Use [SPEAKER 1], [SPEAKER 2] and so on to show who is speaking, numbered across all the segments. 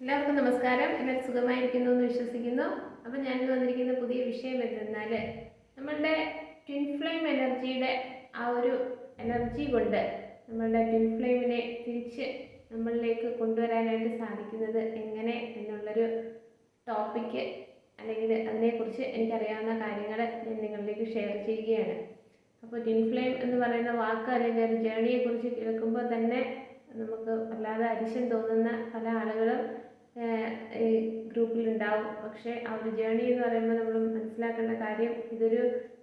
[SPEAKER 1] എല്ലാവർക്കും നമസ്കാരം. എല്ലാവരും സുഖമായിരിക്കുന്നു എന്ന് വിശ്വസിക്കുന്നു. അപ്പം ഇന്ന് വന്നിരിക്കുന്ന പുതിയ വിഷയം എന്തെന്നാൽ നമ്മളുടെ ട്വിൻ ഫ്ലെയിം എനർജിയുടെ ആ ഒരു എനർജി കൊണ്ട് നമ്മളുടെ ട്വിൻ ഫ്ലെയിമിനെ തിരിച്ച് നമ്മളിലേക്ക് കൊണ്ടുവരാനായിട്ട് സാധിക്കുന്നത് എങ്ങനെ എന്നുള്ളൊരു ടോപ്പിക്ക് അല്ലെങ്കിൽ അതിനെക്കുറിച്ച് എനിക്കറിയാവുന്ന കാര്യങ്ങൾ ഞാൻ നിങ്ങളിലേക്ക് ഷെയർ ചെയ്യുകയാണ്. അപ്പോൾ ട്വിൻ ഫ്ലെയിം എന്ന് പറയുന്ന വാക്ക് അല്ലെങ്കിൽ ഒരു ജേണിയെക്കുറിച്ച് കേൾക്കുമ്പോൾ തന്നെ നമുക്ക് വല്ലാതെ അരിശം തോന്നുന്ന പല ആളുകളും ഈ ഗ്രൂപ്പിലുണ്ടാവും. പക്ഷേ ആ ഒരു ജേണി എന്ന് പറയുമ്പോൾ നമ്മൾ മനസ്സിലാക്കേണ്ട കാര്യം ഇതൊരു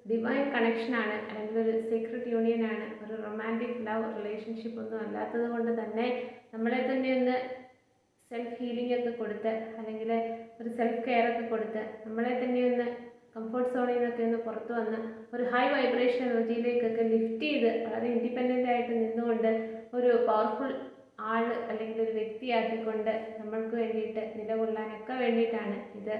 [SPEAKER 1] ഡിവൈൻ കണക്ഷനാണ് അല്ലെങ്കിൽ ഒരു സീക്രട്ട് യൂണിയനാണ് ഒരു റൊമാന്റിക് ലവ് റിലേഷൻഷിപ്പ് ഒന്നും അല്ലാത്തത് കൊണ്ട് തന്നെ നമ്മളെ തന്നെ ഒന്ന് സെൽഫ് ഹീലിംഗ് ഒക്കെ കൊടുത്ത് അല്ലെങ്കിൽ ഒരു സെൽഫ് കെയർ ഒക്കെ കൊടുത്ത് നമ്മളെ തന്നെ ഒന്ന് കംഫർട്ട് സോണിൽ നിന്നൊക്കെ ഒന്ന് പുറത്ത് വന്ന് ഒരു ഹൈ വൈബ്രേഷൻ എനർജിയിലേക്കൊക്കെ ലിഫ്റ്റ് ചെയ്ത് വളരെ ഇൻഡിപെൻഡന്റ് ആയിട്ട് നിന്നുകൊണ്ട് ഒരു പവർഫുൾ ആൾ അല്ലെങ്കിൽ ഒരു വ്യക്തിയാക്കിക്കൊണ്ട് നമ്മൾക്ക് വേണ്ടിയിട്ട് നിലകൊള്ളാനൊക്കെ വേണ്ടിയിട്ടാണ് ഇത്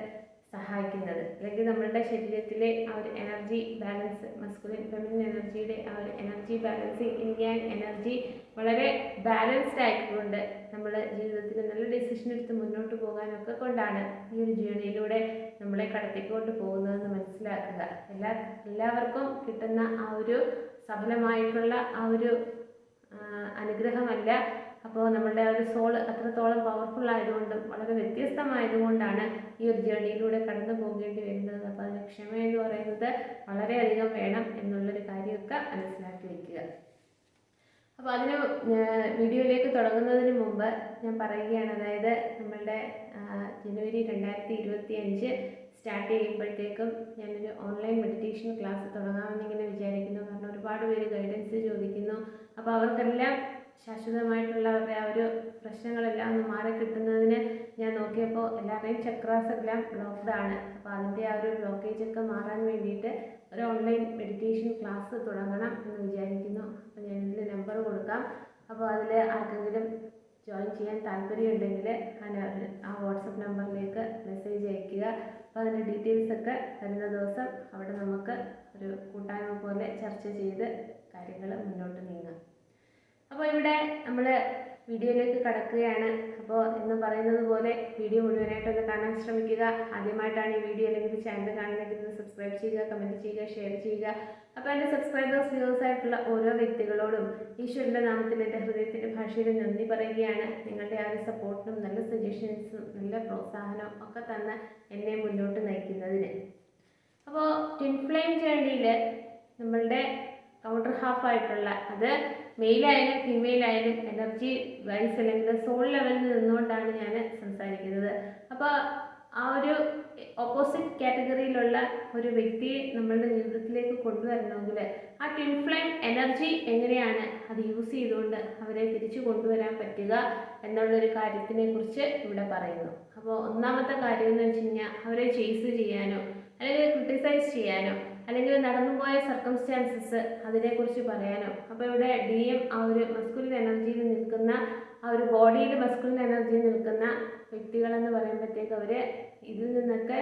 [SPEAKER 1] സഹായിക്കുന്നത്. അല്ലെങ്കിൽ നമ്മളുടെ ശരീരത്തിലെ ആ ഒരു എനർജി ബാലൻസ് മസ്കുലിൻ ഫെമിനിൻ എനർജിയുടെ ആ ഒരു എനർജി ബാലൻസിങ് ഇൻഗ്യാൻ എനർജി വളരെ ബാലൻസ്ഡ് ആയിക്കൊണ്ട് നമ്മൾ ജീവിതത്തിൽ നല്ല ഡിസിഷൻ എടുത്ത് മുന്നോട്ട് പോകാനൊക്കെ കൊണ്ടാണ് ഈ ഒരു ജേണിയിലൂടെ നമ്മളെ കടത്തിക്കൊണ്ട് പോകുന്നതെന്ന് മനസ്സിലാക്കുക. എല്ലാ എല്ലാവർക്കും കിട്ടുന്ന ആ ഒരു സഫലമായിട്ടുള്ള ആ ഒരു അനുഗ്രഹമല്ല അപ്പോൾ നമ്മളുടെ ഒരു സോൾ അത്രത്തോളം പവർഫുൾ ആയതുകൊണ്ടും വളരെ വ്യത്യസ്തമായതുകൊണ്ടാണ് ഈ ഒരു ജേണിയിലൂടെ കടന്നു പോകേണ്ടി വരുന്നത്. അപ്പോൾ അതിന് ക്ഷമ എന്ന് പറയുന്നത് വളരെയധികം വേണം എന്നുള്ളൊരു കാര്യമൊക്കെ മനസ്സിലാക്കി വയ്ക്കുക അപ്പോൾ അതിന് വീഡിയോയിലേക്ക് തുടങ്ങുന്നതിന് മുമ്പ് ഞാൻ പറയുകയാണ്. അതായത് നമ്മളുടെ ജനുവരി രണ്ടായിരത്തി ഇരുപത്തി അഞ്ച് സ്റ്റാർട്ട് ചെയ്യുമ്പോഴത്തേക്കും ഞാനൊരു ഓൺലൈൻ മെഡിറ്റേഷൻ ക്ലാസ് തുടങ്ങാമെന്നിങ്ങനെ വിചാരിക്കുന്നു. കാരണം ഒരുപാട് പേര് ഗൈഡൻസ് ചോദിക്കുന്നു. അപ്പോൾ അവർക്കെല്ലാം ശാശ്വതമായിട്ടുള്ള അവരുടെ ആ ഒരു പ്രശ്നങ്ങളെല്ലാം ഒന്ന് മാറി കിട്ടുന്നതിന് ഞാൻ നോക്കിയപ്പോൾ എല്ലാവരുടെയും ചക്രാസ് എല്ലാം ബ്ലോക്ക്ഡ് ആണ്. അപ്പോൾ അതിന്റെ ആ ഒരു ബ്ലോക്കേജ് ഒക്കെ മാറാൻ വേണ്ടിയിട്ട് ഒരു ഓൺലൈൻ മെഡിറ്റേഷൻ ക്ലാസ് തുടങ്ങണം എന്ന് വിചാരിക്കുന്നു. അപ്പോൾ ഞാൻ ഇതിന്റെ നമ്പർ കൊടുക്കാം. അപ്പോൾ അതിൽ ആർക്കെങ്കിലും ജോയിൻ ചെയ്യാൻ താല്പര്യമുണ്ടെങ്കിൽ ആ വാട്സപ്പ് നമ്പറിലേക്ക് മെസ്സേജ് അയയ്ക്കുക. അപ്പോൾ അതിന്റെ ഡീറ്റെയിൽസ് ഒക്കെ വരുന്ന ദിവസം അവിടെ നമുക്ക് ഒരു കൂട്ടായ്മ പോലെ ചർച്ച ചെയ്ത് കാര്യങ്ങൾ മുന്നോട്ട് നീങ്ങാം. അപ്പോൾ ഇവിടെ നമ്മൾ വീഡിയോയിലേക്ക് കടക്കുകയാണ്. അപ്പോൾ എന്ന് പറയുന്നത് പോലെ വീഡിയോ മുഴുവനായിട്ടൊന്ന് കാണാൻ ശ്രമിക്കുക. ആദ്യമായിട്ടാണ് ഈ വീഡിയോ അല്ലെങ്കിൽ ചാനൽ കാണുന്നതെങ്കിൽ സബ്സ്ക്രൈബ് ചെയ്യുക കമന്റ് ചെയ്യുക ഷെയർ ചെയ്യുക. അപ്പോൾ എന്റെ സബ്സ്ക്രൈബേഴ്സ് വ്യൂവേഴ്സ് ആയിട്ടുള്ള ഓരോ വ്യക്തികളോടും ഈശ്വരന്റെ നാമത്തിൽ എന്റെ ഹൃദയത്തിന്റെ ഭാഷയിൽ നന്ദി പറയുകയാണ്. നിങ്ങളുടെ ആ ഒരു സപ്പോർട്ടിനും നല്ല സജഷൻസും നല്ല പ്രോത്സാഹനവും ഒക്കെ തന്ന് എന്നെ മുന്നോട്ട് നയിക്കുന്നതിന്. അപ്പോൾ ട്വിൻ ഫ്ലെയിം ജേണിയിൽ നമ്മളുടെ കൗണ്ടർ ഹാഫ് ആയിട്ടുള്ള അത് മെയിലായാലും ഫീമെയിലായാലും എനർജി വൈസ് അല്ലെങ്കിൽ സോൾ ലെവലിൽ നിന്നുകൊണ്ടാണ് ഞാൻ സംസാരിക്കുന്നത്. അപ്പോൾ ആ ഒരു ഓപ്പോസിറ്റ് കാറ്റഗറിയിലുള്ള ഒരു വ്യക്തിയെ നമ്മളുടെ ജീവിതത്തിലേക്ക് കൊണ്ടുവരണമെങ്കിൽ ആ ട്വിൻ എനർജി എങ്ങനെയാണ് അത് യൂസ് ചെയ്തുകൊണ്ട് അവരെ തിരിച്ചു കൊണ്ടുവരാൻ പറ്റുക എന്നുള്ളൊരു കാര്യത്തിനെ കുറിച്ച് ഇവിടെ പറയുന്നു. അപ്പോൾ ഒന്നാമത്തെ കാര്യം എന്ന് വെച്ച് കഴിഞ്ഞാൽ അവരെ ചേസ് ചെയ്യാനോ അല്ലെങ്കിൽ ക്രിട്ടിസൈസ് ചെയ്യാനോ അല്ലെങ്കിൽ നടന്നു പോയ സർക്കംസ്റ്റാൻസസ് അതിനെക്കുറിച്ച് പറയാനോ? അപ്പോൾ ഇവിടെ ഡി എം ആ ഒരു മസ്കുലിൻ എനർജിയിൽ നിൽക്കുന്ന ആ ഒരു ബോഡിയിൽ മസ്കുലിൻ എനർജിയിൽ നിൽക്കുന്ന വ്യക്തികളെന്ന് പറയുമ്പോഴത്തേക്ക് അവർ ഇതിൽ നിന്നൊക്കെ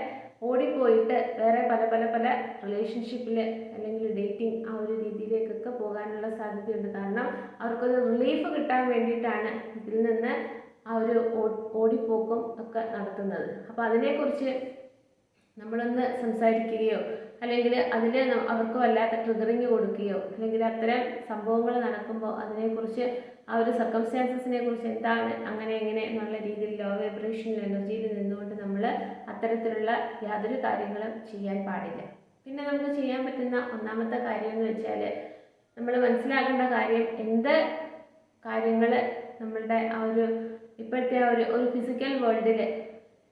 [SPEAKER 1] ഓടിപ്പോയിട്ട് വേറെ പല പല പല റിലേഷൻഷിപ്പിൽ അല്ലെങ്കിൽ ഡേറ്റിംഗ് ആ ഒരു രീതിയിലേക്കൊക്കെ പോകാനുള്ള സാധ്യതയുണ്ട്. കാരണം അവർക്കൊരു റിലീഫ് കിട്ടാൻ വേണ്ടിയിട്ടാണ് ഇതിൽ നിന്ന് ആ ഒരു ഓടിപ്പോക്കും ഒക്കെ നടത്തുന്നത്. അപ്പോൾ അതിനെക്കുറിച്ച് നമ്മളൊന്ന് സംസാരിക്കുകയോ അല്ലെങ്കിൽ അതിൽ അവർക്ക് വല്ലാത്ത ട്രിഗറിങ് കൊടുക്കുകയോ അല്ലെങ്കിൽ അത്തരം സംഭവങ്ങൾ നടക്കുമ്പോൾ അതിനെക്കുറിച്ച് ആ ഒരു സർക്കംസ്റ്റാൻസസിനെ കുറിച്ച് എന്താണ് അങ്ങനെ എങ്ങനെ എന്നുള്ള രീതിയിൽ ലോ വൈബ്രേഷനിൽ എനർജിയിൽ നിന്നുകൊണ്ട് നമ്മൾ അത്തരത്തിലുള്ള യാതൊരു കാര്യങ്ങളും ചെയ്യാൻ പാടില്ല. പിന്നെ നമുക്ക് ചെയ്യാൻ പറ്റുന്ന ഒന്നാമത്തെ കാര്യം എന്ന് വെച്ചാൽ നമ്മൾ മനസ്സിലാക്കേണ്ട കാര്യം എന്ത് കാര്യങ്ങൾ നമ്മളുടെ ആ ഒരു ഇപ്പോഴത്തെ ആ ഒരു ഒരു ഫിസിക്കൽ വേൾഡിൽ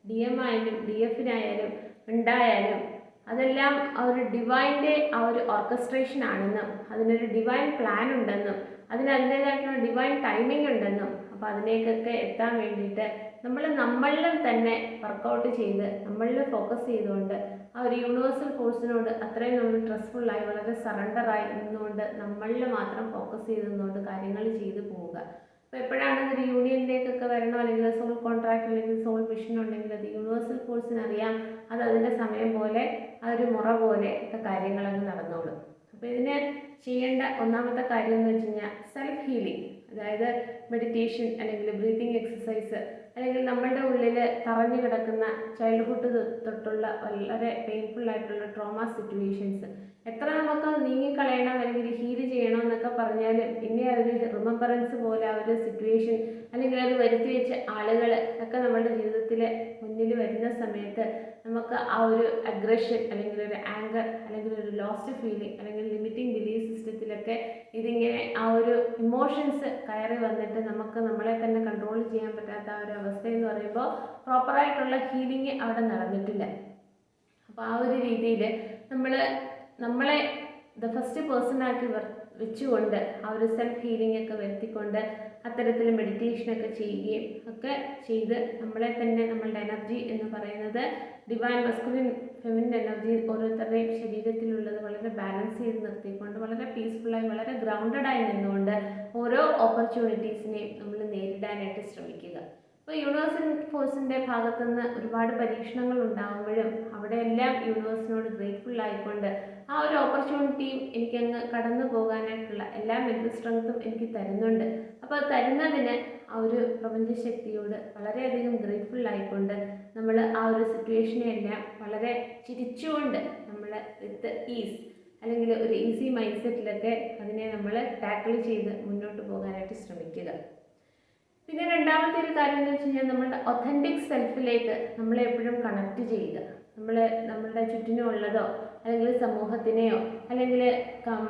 [SPEAKER 1] ഡി എം ആയാലും ഡി എഫിനായാലും ഉണ്ടായാലും അതെല്ലാം ഒരു ഡിവൈന്റെ ആ ഒരു ഓർക്കസ്ട്രേഷൻ ആണെന്നും അതിനൊരു ഡിവൈൻ പ്ലാൻ ഉണ്ടെന്നും അതിന് അതിന്റേതായിട്ടുള്ള ഡിവൈൻ ടൈമിംഗ് ഉണ്ടെന്നും അപ്പോൾ അതിലേക്കൊക്കെ എത്താൻ വേണ്ടിയിട്ട് നമ്മൾ നമ്മളിലും തന്നെ വർക്കൗട്ട് ചെയ്ത് നമ്മളിൽ ഫോക്കസ് ചെയ്തുകൊണ്ട് ആ ഒരു യൂണിവേഴ്സൽ ഫോഴ്സിനോട് അത്രയും നമ്മൾ ട്രസ്റ്റ്ഫുള്ളായി വളരെ സറണ്ടറായി നിന്നുകൊണ്ട് നമ്മളിൽ മാത്രം ഫോക്കസ് ചെയ്ത് നിന്നുകൊണ്ട് കാര്യങ്ങൾ ചെയ്തു പോവുക. അപ്പോൾ എപ്പോഴാണ് ഒരു യൂണിയനിലേക്കൊക്കെ വരണം? അല്ലെങ്കിൽ സോൾ കോൺട്രാക്ട് അല്ലെങ്കിൽ സോൾ മിഷൻ ഉണ്ടെങ്കിൽ അത് യൂണിവേഴ്സൽ ഫോഴ്സിന് അറിയാം. അത് അതിന്റെ സമയം പോലെ അതൊരു മുറ പോലെ ഒക്കെ കാര്യങ്ങളങ്ങ് നടന്നോളും. അപ്പോൾ ഇതിന് ചെയ്യേണ്ട ഒന്നാമത്തെ കാര്യം എന്ന് വെച്ച് കഴിഞ്ഞാൽ സെൽഫ് ഹീലിംഗ് അതായത് മെഡിറ്റേഷൻ അല്ലെങ്കിൽ ബ്രീത്തിങ് എക്സസൈസ് അല്ലെങ്കിൽ നമ്മളുടെ ഉള്ളിൽ തറഞ്ഞു കിടക്കുന്ന ചൈൽഡ്ഹുഡ് തൊട്ടുള്ള വളരെ പെയിൻഫുൾ ആയിട്ടുള്ള ട്രോമ സിറ്റുവേഷൻസ് എത്ര നമുക്ക് നീങ്ങിക്കളയണം അല്ലെങ്കിൽ ഹീൽ ചെയ്യണം എന്നൊക്കെ പറഞ്ഞാൽ പിന്നെ ഒരു റിമംബറൻസ് പോലെ ആ ഒരു സിറ്റുവേഷൻ അല്ലെങ്കിൽ അത് വരുത്തി വെച്ച ആളുകൾ ഒക്കെ നമ്മുടെ ജീവിതത്തിൽ മുന്നിൽ വരുന്ന സമയത്ത് നമുക്ക് ആ ഒരു അഗ്രഷൻ അല്ലെങ്കിൽ ഒരു ആങ്കർ അല്ലെങ്കിൽ ഒരു ലോസ്റ്റ് ഫീലിംഗ് അല്ലെങ്കിൽ ലിമിറ്റിംഗ് സിസ്റ്റത്തിലൊക്കെ ഇതിങ്ങനെ ആ ഒരു ഇമോഷൻസ് കയറി വന്നിട്ട് നമുക്ക് നമ്മളെ തന്നെ കൺട്രോൾ ചെയ്യാൻ പറ്റാത്ത ആ ഒരു അവസ്ഥ എന്ന് പറയുമ്പോൾ പ്രോപ്പറായിട്ടുള്ള ഹീലിംഗ് അവിടെ നടന്നിട്ടില്ല. അപ്പോൾ ആ ഒരു രീതിയിൽ നമ്മൾ നമ്മളെ ദ ഫസ്റ്റ് പേഴ്സണാക്കി വെച്ചുകൊണ്ട് ആ ഒരു സെൽഫ് ഹീലിംഗ് ഒക്കെ വരുത്തിക്കൊണ്ട് അത്തരത്തിൽ മെഡിറ്റേഷനൊക്കെ ചെയ്യുകയും ഒക്കെ ചെയ്ത് നമ്മളെ തന്നെ നമ്മളുടെ എനർജി എന്ന് പറയുന്നത് ഡിവൈൻ മസ്കുലിൻ ഫെമിനിൻ എനർജി ഓരോരുത്തരുടെയും ശരീരത്തിലുള്ളത് വളരെ ബാലൻസ് ചെയ്ത് നിർത്തിക്കൊണ്ട് വളരെ പീസ്ഫുള്ളായി വളരെ ഗ്രൗണ്ടഡായി നിന്നുകൊണ്ട് ഓരോ ഓപ്പർച്യൂണിറ്റീസിനെയും നമ്മൾ നേരിടാനായിട്ട് ശ്രമിക്കുക. അപ്പോൾ യൂണിവേഴ്സൽ ഫോഴ്സിന്റെ ഭാഗത്തു നിന്ന് ഒരുപാട് പരീക്ഷണങ്ങൾ ഉണ്ടാകുമ്പോഴും അവിടെയെല്ലാം യൂണിവേഴ്സിനോട് ഗ്രേറ്റ്ഫുൾ ആയിക്കൊണ്ട് ആ ഒരു ഓപ്പർച്യൂണിറ്റിയും എനിക്കങ്ങ് കടന്നു പോകാനായിട്ടുള്ള എല്ലാ മെന്റൽ സ്ട്രെങ്ത്തും എനിക്ക് തരുന്നുണ്ട്. അപ്പോൾ തരുന്നതിന് ആ ഒരു പ്രപഞ്ചശക്തിയോട് വളരെയധികം ഗ്രേറ്റ്ഫുൾ ആയിക്കൊണ്ട് നമ്മൾ ആ ഒരു സിറ്റുവേഷനെ എല്ലാം വളരെ ചിരിച്ചുകൊണ്ട് നമ്മൾ വിത്ത് ഈസ് അല്ലെങ്കിൽ ഒരു ഈസി മൈൻഡ് സെറ്റിലൊക്കെ അതിനെ നമ്മൾ ടാക്കിൾ ചെയ്ത് മുന്നോട്ട് പോകാനായിട്ട് ശ്രമിക്കുക. പിന്നെ രണ്ടാമത്തെ ഒരു കാര്യം എന്ന് വെച്ച് കഴിഞ്ഞാൽ നമ്മളുടെ ഒത്തന്റിക് സെൽഫിലേക്ക് നമ്മളെ എപ്പോഴും കണക്ട് ചെയ്യുക. നമ്മൾ നമ്മളുടെ ചുറ്റിനുമുള്ളതോ അല്ലെങ്കിൽ സമൂഹത്തിനെയോ അല്ലെങ്കിൽ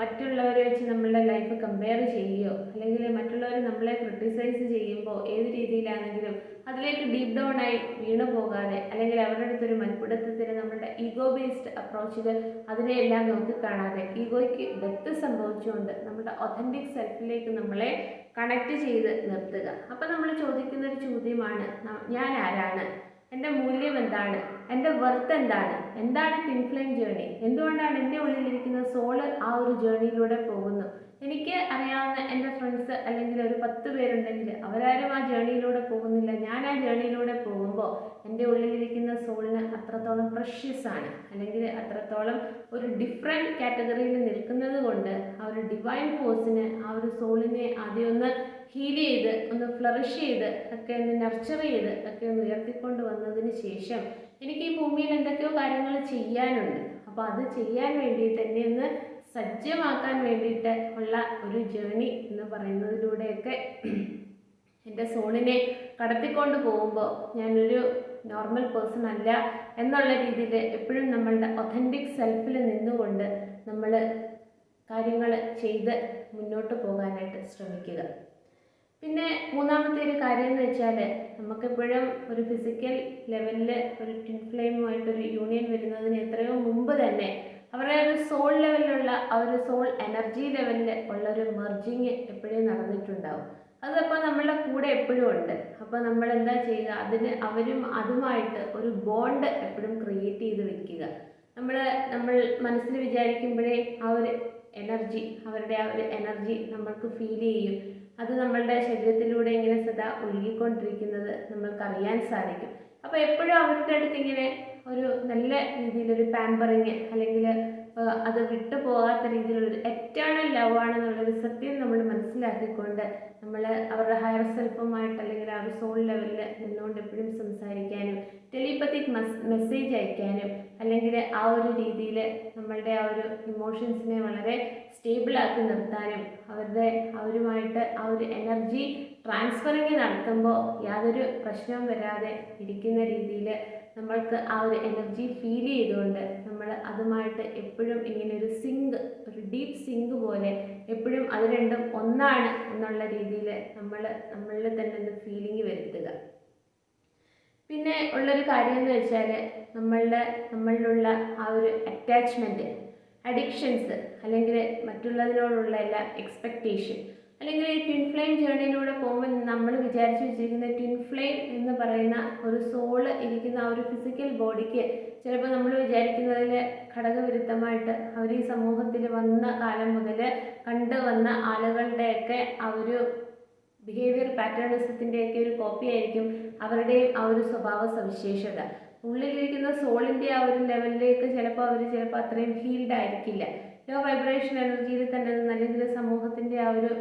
[SPEAKER 1] മറ്റുള്ളവരെ വെച്ച് നമ്മളുടെ ലൈഫ് കമ്പയർ ചെയ്യുകയോ അല്ലെങ്കിൽ മറ്റുള്ളവർ നമ്മളെ ക്രിട്ടിസൈസ് ചെയ്യുമ്പോൾ ഏത് രീതിയിലാണെങ്കിലും അതിലേക്ക് ഡീപ് ഡൗൺ ആയി വീണു പോകാതെ അല്ലെങ്കിൽ അവരുടെ അടുത്തൊരു മൽപ്പിടുത്തത്തിന് നമ്മളുടെ ഈഗോ ബേസ്ഡ് അപ്രോച്ചിൽ അതിനെയെല്ലാം നോക്കിക്കാണാതെ ഈഗോയ്ക്ക് ഡെത്ത് സംഭവിച്ചുകൊണ്ട് നമ്മുടെ ഒഥന്റിക് സെൽഫിലേക്ക് നമ്മളെ കണക്ട് ചെയ്ത് നിർത്തുക. അപ്പം നമ്മൾ ചോദിക്കുന്ന ഒരു ചോദ്യമാണ് ഞാൻ ആരാണ്? എന്റെ മൂല്യം എന്താണ്? എന്റെ വെർത്ത് എന്താണ്? എന്താണ് ടിൻ ഫ്ലെയിം ജേണി എന്തുകൊണ്ടാണ് എന്റെ ഉള്ളിലിരിക്കുന്ന സോൾ ആ ഒരു ജേണിയിലൂടെ പോകുന്നു എനിക്ക് അറിയാവുന്ന എന്റെ ഫ്രണ്ട്സ് അല്ലെങ്കിൽ ഒരു പത്ത് പേരുണ്ടെങ്കിൽ അവരാരും ആ ജേണിയിലൂടെ പോകുന്നില്ല. ഞാൻ ആ ജേണിയിലൂടെ പോകുമ്പോൾ എന്റെ ഉള്ളിലിരിക്കുന്ന സോളിന് അത്രത്തോളം പ്രഷ്യസ് ആണ്. അല്ലെങ്കിൽ അത്രത്തോളം ഒരു ഡിഫറെന്റ് കാറ്റഗറിയിൽ നിൽക്കുന്നത് കൊണ്ട് ആ ഒരു ഡിവൈൻ ഫോഴ്സിന് ആ ഒരു സോളിനെ ആദ്യം ഒന്ന് ഹീൽ ചെയ്ത് ഒന്ന് ഫ്ലറിഷ് ചെയ്ത് ഒക്കെ ഒന്ന് നർച്ചർ ചെയ്ത് ഒക്കെ ഒന്ന് ഉയർത്തിക്കൊണ്ട് വന്നതിന് ശേഷം എനിക്ക് ഈ ഭൂമിയിൽ എന്തൊക്കെയോ കാര്യങ്ങൾ ചെയ്യാനുണ്ട്. അപ്പോൾ അത് ചെയ്യാൻ വേണ്ടിയിട്ട് എന്നെ ഒന്ന് സജ്ജമാക്കാൻ വേണ്ടിയിട്ട് ഉള്ള ഒരു ജേണി എന്ന് പറയുന്നതിലൂടെയൊക്കെ എന്റെ സോണിനെ കടത്തിക്കൊണ്ട് പോകുമ്പോൾ ഞാനൊരു നോർമൽ പേഴ്സൺ അല്ല എന്നുള്ള രീതിയിൽ എപ്പോഴും നമ്മളുടെ ഒഥന്റിക് സെൽഫിൽ നിന്നുകൊണ്ട് നമ്മൾ കാര്യങ്ങൾ ചെയ്ത് മുന്നോട്ട് പോകാനായിട്ട് ശ്രമിക്കുക. പിന്നെ മൂന്നാമത്തെ ഒരു കാര്യം എന്ന് വെച്ചാൽ നമുക്കെപ്പോഴും ഒരു ഫിസിക്കൽ ലെവലിൽ ഒരു ട്വിൻ ഫ്ലെയിമുമായിട്ടൊരു യൂണിയൻ വരുന്നതിന് എത്രയോ മുമ്പ് തന്നെ അവരുടെ ഒരു സോൾ ലെവലിലുള്ള ആ ഒരു സോൾ എനർജി ലെവലിൽ ഉള്ള ഒരു മെർജിങ് എപ്പോഴും നടന്നിട്ടുണ്ടാവും. അതപ്പോൾ നമ്മളുടെ കൂടെ എപ്പോഴും ഉണ്ട്. അപ്പോൾ നമ്മൾ എന്താ ചെയ്യുക? അതിന് അവരും അതുമായിട്ട് ഒരു ബോണ്ട് എപ്പോഴും ക്രിയേറ്റ് ചെയ്ത് വെക്കുക. നമ്മൾ നമ്മൾ മനസ്സിൽ വിചാരിക്കുമ്പോഴേ ആ ഒരു എനർജി അവരുടെ ആ ഒരു എനർജി നമ്മൾക്ക് ഫീൽ ചെയ്യും. അത് നമ്മളുടെ ശരീരത്തിലൂടെ ഇങ്ങനെ സദാ ഒഴുകിക്കൊണ്ടിരിക്കുന്നത് നമ്മൾക്കറിയാൻ സാധിക്കും. അപ്പോൾ എപ്പോഴും അവരുടെ അടുത്ത് ഇങ്ങനെ ഒരു നല്ല രീതിയിലൊരു പാമ്പറിങ് അല്ലെങ്കിൽ അത് വിട്ടു പോകാത്ത രീതിയിലുള്ളൊരു എറ്റേണൽ ലവ് ആണെന്നുള്ളൊരു സത്യം നമ്മൾ മനസ്സിലാക്കിക്കൊണ്ട് നമ്മൾ അവരുടെ ഹയർ സെൽഫുമായിട്ട് അല്ലെങ്കിൽ ആ ഒരു സോൾ ലെവലിൽ നിന്നുകൊണ്ട് എപ്പോഴും സംസാരിക്കാനും ടെലിപ്പത്തിക് മെസ്സേജ് അയക്കാനും അല്ലെങ്കിൽ ആ ഒരു രീതിയിൽ നമ്മളുടെ ആ ഒരു ഇമോഷൻസിനെ വളരെ സ്റ്റേബിളാക്കി നിർത്താനും അവരുടെ അവരുമായിട്ട് ആ ഒരു എനർജി ട്രാൻസ്ഫറിങ് നടത്തുമ്പോൾ യാതൊരു പ്രശ്നവും വരാതെ ഇരിക്കുന്ന രീതിയിൽ നമ്മൾക്ക് ആ ഒരു എനർജി ഫീൽ ചെയ്തുകൊണ്ട് നമ്മൾ അതുമായിട്ട് എപ്പോഴും ഇങ്ങനെ ഒരു സിങ്ക് ഒരു ഡീപ്പ് സിങ്ക് പോലെ എപ്പോഴും അത് രണ്ടും ഒന്നാണ് എന്നുള്ള രീതിയിൽ നമ്മൾ നമ്മളിൽ തന്നെ ഒരു ഫീലിംഗ് വരുത്തുക. പിന്നെ ഉള്ളൊരു കാര്യം എന്ന് വെച്ചാൽ നമ്മളുടെ നമ്മളിലുള്ള ആ ഒരു അറ്റാച്ച്മെന്റ് അഡിക്ഷൻസ് അല്ലെങ്കിൽ മറ്റുള്ളതിനോടുള്ള എല്ലാ എക്സ്പെക്റ്റേഷൻ അല്ലെങ്കിൽ ഈ ട്വിൻ ഫ്ലെയിം ജേണിയിലൂടെ പോകുമ്പോൾ നമ്മൾ വിചാരിച്ചു വെച്ചിരിക്കുന്ന ട്വിൻ ഫ്ലെയിം എന്ന് പറയുന്ന ഒരു സോൾ ഇരിക്കുന്ന ഒരു ഫിസിക്കൽ ബോഡിക്ക് ചിലപ്പോൾ നമ്മൾ വിചാരിക്കുന്നതിൽ ഘടകവിരുദ്ധമായിട്ട് അവർ ഈ സമൂഹത്തിൽ വന്ന കാലം മുതൽ കണ്ടുവന്ന ആളുകളുടെയൊക്കെ ആ ഒരു ബിഹേവിയർ പാറ്റേണിസത്തിന്റെയൊക്കെ ഒരു കോപ്പി ആയിരിക്കും അവരുടെയും ആ ഒരു സ്വഭാവ സവിശേഷത. ഉള്ളിലിരിക്കുന്ന സോളിന്റെ ആ ഒരു ലെവലിലേക്ക് ചിലപ്പോൾ അവർ ചിലപ്പോൾ അത്രയും ഹീൽഡ് ആയിരിക്കില്ല. ലോ വൈബ്രേഷൻ എനർജിയിൽ തന്നെ അല്ലെങ്കിൽ സമൂഹത്തിന്റെ ആ ഒരു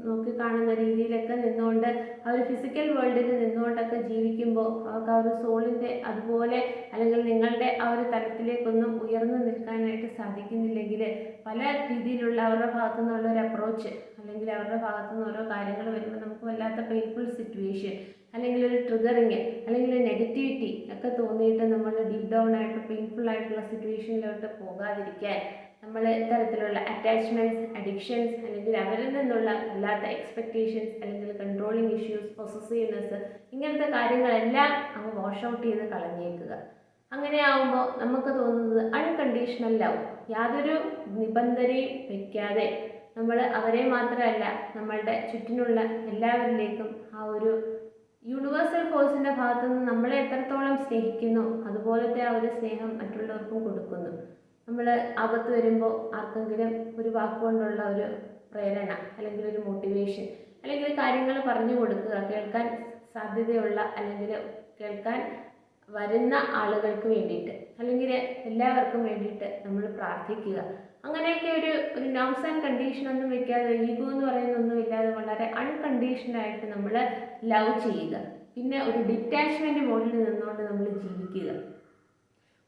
[SPEAKER 1] നോക്കി കാണുന്ന രീതിയിലൊക്കെ നിന്നുകൊണ്ട് ആ ഒരു ഫിസിക്കൽ വേൾഡിൽ നിന്നുകൊണ്ടൊക്കെ ജീവിക്കുമ്പോൾ അവർക്ക് ആ ഒരു സോളിന്റെ അതുപോലെ അല്ലെങ്കിൽ നിങ്ങളുടെ ആ ഒരു തലത്തിലേക്കൊന്നും ഉയർന്നു നിൽക്കാനായിട്ട് സാധിക്കുന്നില്ലെങ്കിൽ പല രീതിയിലുള്ള അവരുടെ ഭാഗത്തു നിന്നുള്ള ഒരു അപ്രോച്ച് അല്ലെങ്കിൽ അവരുടെ ഭാഗത്തു നിന്ന് ഓരോ കാര്യങ്ങൾ വരുമ്പോൾ നമുക്ക് വല്ലാത്ത പെയിൻഫുൾ സിറ്റുവേഷൻ അല്ലെങ്കിൽ ഒരു ട്രിഗറിങ് അല്ലെങ്കിൽ നെഗറ്റിവിറ്റി ഒക്കെ തോന്നിയിട്ട് നമ്മൾ ഡീപ് ഡൗൺ ആയിട്ട് പെയിൻഫുൾ ആയിട്ടുള്ള സിറ്റുവേഷനിലോട്ട് പോകാതിരിക്കാൻ നമ്മൾ തരത്തിലുള്ള അറ്റാച്ച്മെന്റ്സ് അഡിക്ഷൻസ് അല്ലെങ്കിൽ അവരിൽ നിന്നുള്ള അല്ലാത്ത എക്സ്പെക്റ്റേഷൻസ് അല്ലെങ്കിൽ കൺട്രോളിങ് ഇഷ്യൂസ് പൊസസീവ്നെസ് ഇങ്ങനത്തെ കാര്യങ്ങളെല്ലാം അങ്ങ് വാഷ് ഔട്ട് ചെയ്ത് കളഞ്ഞേക്കുക. അങ്ങനെ ആവുമ്പോൾ നമുക്ക് തോന്നുന്നത് അൺകണ്ടീഷണൽ ലവ് യാതൊരു നിബന്ധനയും വയ്ക്കാതെ നമ്മൾ അവരെ മാത്രമല്ല നമ്മളുടെ ചുറ്റിനുള്ള എല്ലാവരിലേക്കും ആ ഒരു യൂണിവേഴ്സൽ ഫോഴ്സിന്റെ ഭാഗത്തു നിന്ന് നമ്മളെ എത്രത്തോളം സ്നേഹിക്കുന്നു അതുപോലത്തെ ആ ഒരു സ്നേഹം മറ്റുള്ളവർക്കും കൊടുക്കുന്നു. നമ്മൾ ആപത്ത് വരുമ്പോൾ ആർക്കെങ്കിലും ഒരു വാക്കുകൊണ്ടുള്ള ഒരു പ്രേരണ അല്ലെങ്കിൽ ഒരു മോട്ടിവേഷൻ അല്ലെങ്കിൽ കാര്യങ്ങൾ പറഞ്ഞു കൊടുക്കുക കേൾക്കാൻ സാധ്യതയുള്ള അല്ലെങ്കിൽ കേൾക്കാൻ വരുന്ന ആളുകൾക്ക് വേണ്ടിയിട്ട് അല്ലെങ്കിൽ എല്ലാവർക്കും വേണ്ടിയിട്ട് നമ്മൾ പ്രാർത്ഥിക്കുക. അങ്ങനെയൊക്കെ ഒരു ഒരു നോംസ് ആൻഡ് കണ്ടീഷൻ ഒന്നും വെക്കാതെ ഈഗോ എന്ന് പറയുന്നൊന്നും ഇല്ലാതെ വളരെ അൺകണ്ടീഷണലായിട്ട് നമ്മൾ ലവ് ചെയ്യുക. പിന്നെ ഒരു ഡിറ്റാച്ച്മെന്റ് മോഡിൽ നിന്നുകൊണ്ട് നമ്മൾ ജീവിക്കുക.